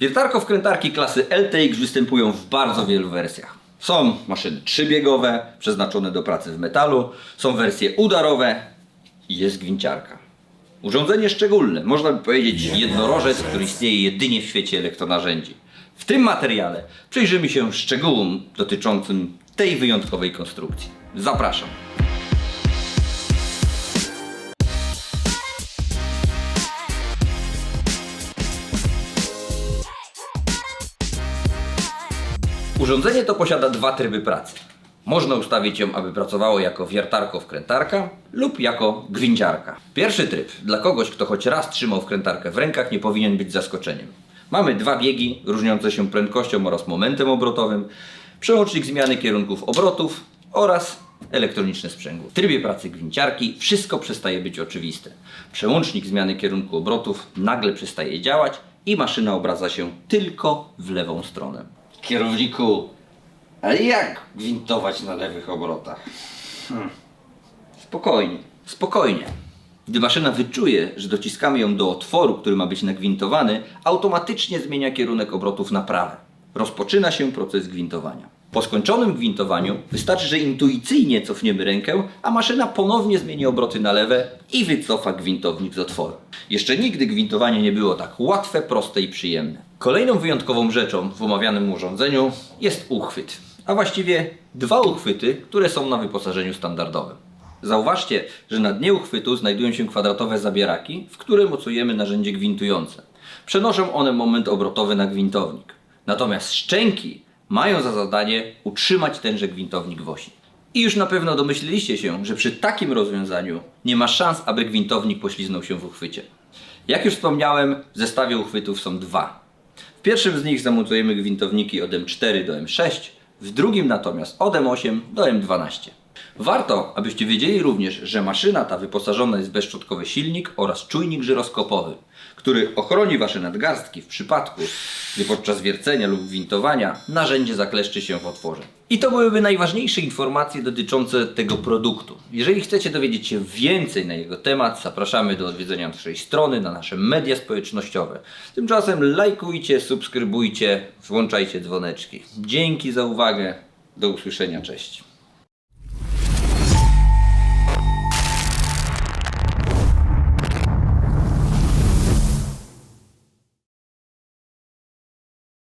Wiertarko-wkrętarki klasy LTX występują w bardzo wielu wersjach. Są maszyny trzybiegowe, przeznaczone do pracy w metalu, są wersje udarowe i jest gwinciarka. Urządzenie szczególne, można by powiedzieć jednorożec, który istnieje jedynie w świecie elektronarzędzi. W tym materiale przyjrzymy się szczegółom dotyczącym tej wyjątkowej konstrukcji. Zapraszam. Urządzenie to posiada dwa tryby pracy. Można ustawić ją, aby pracowało jako wiertarko-wkrętarka lub jako gwinciarka. Pierwszy tryb dla kogoś, kto choć raz trzymał wkrętarkę w rękach, nie powinien być zaskoczeniem. Mamy dwa biegi różniące się prędkością oraz momentem obrotowym, przełącznik zmiany kierunków obrotów oraz elektroniczne sprzęgło. W trybie pracy gwinciarki wszystko przestaje być oczywiste. Przełącznik zmiany kierunku obrotów nagle przestaje działać i maszyna obraca się tylko w lewą stronę. Kierowniku, ale jak gwintować na lewych obrotach? Hmm. Spokojnie, spokojnie. Gdy maszyna wyczuje, że dociskamy ją do otworu, który ma być nagwintowany, automatycznie zmienia kierunek obrotów na prawe. Rozpoczyna się proces gwintowania. Po skończonym gwintowaniu wystarczy, że intuicyjnie cofniemy rękę, a maszyna ponownie zmieni obroty na lewe i wycofa gwintownik z otworu. Jeszcze nigdy gwintowanie nie było tak łatwe, proste i przyjemne. Kolejną wyjątkową rzeczą w omawianym urządzeniu jest uchwyt, a właściwie dwa uchwyty, które są na wyposażeniu standardowym. Zauważcie, że na dnie uchwytu znajdują się kwadratowe zabieraki, w które mocujemy narzędzie gwintujące. Przenoszą one moment obrotowy na gwintownik. Natomiast szczęki mają za zadanie utrzymać tenże gwintownik w osi. I już na pewno domyśliliście się, że przy takim rozwiązaniu nie ma szans, aby gwintownik pośliznął się w uchwycie. Jak już wspomniałem, w zestawie uchwytów są dwa. W pierwszym z nich zamontujemy gwintowniki od M4 do M6, w drugim natomiast od M8 do M12. Warto, abyście wiedzieli również, że maszyna ta wyposażona jest w bezszczotkowy silnik oraz czujnik żyroskopowy, który ochroni Wasze nadgarstki w przypadku, gdy podczas wiercenia lub gwintowania narzędzie zakleszczy się w otworze. I to byłyby najważniejsze informacje dotyczące tego produktu. Jeżeli chcecie dowiedzieć się więcej na jego temat, zapraszamy do odwiedzenia naszej strony, na nasze media społecznościowe. Tymczasem lajkujcie, subskrybujcie, włączajcie dzwoneczki. Dzięki za uwagę. Do usłyszenia, cześć.